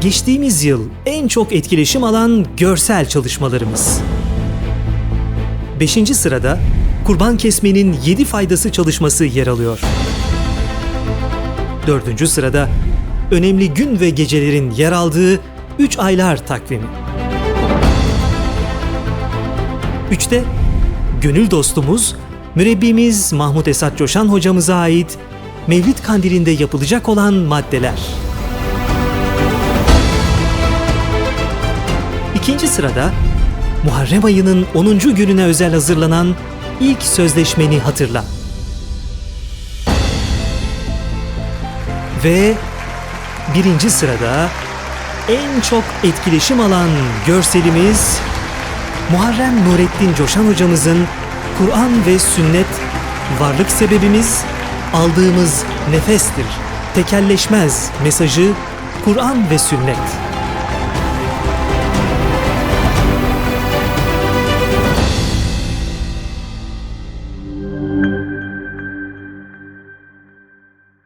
Geçtiğimiz yıl en çok etkileşim alan görsel çalışmalarımız. 5. sırada kurban kesmenin 7 faydası çalışması yer alıyor. 4. sırada önemli gün ve gecelerin yer aldığı 3 aylar takvimi. 3'te gönül dostumuz, mürebbimiz Mahmut Esat Coşan hocamıza ait Mevlid Kandili'nde yapılacak olan maddeler. İkinci sırada Muharrem ayının 10. gününe özel hazırlanan ilk sözleşmeni hatırla. Ve birinci sırada en çok etkileşim alan görselimiz Muharrem Nurettin Coşan hocamızın Kur'an ve sünnet varlık sebebimiz aldığımız nefestir. Tekelleşmez mesajı Kur'an ve sünnet.